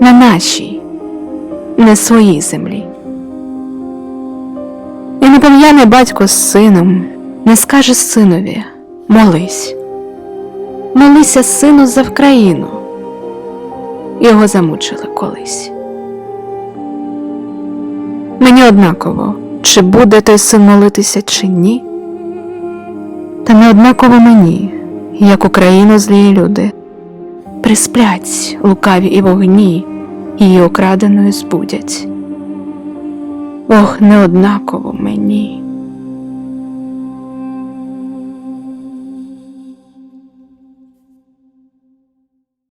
на нашій, не своїй землі. І не пом'яне батько з сином, не скаже синові молись, молися сину за Вкраїну. Його замучили колись. Мені однаково, чи буде той син молитися, чи ні. Та не однаково мені, як Україну злі люди, присплять лукаві і вогні, її окраденою збудять. Ох, неоднаково мені.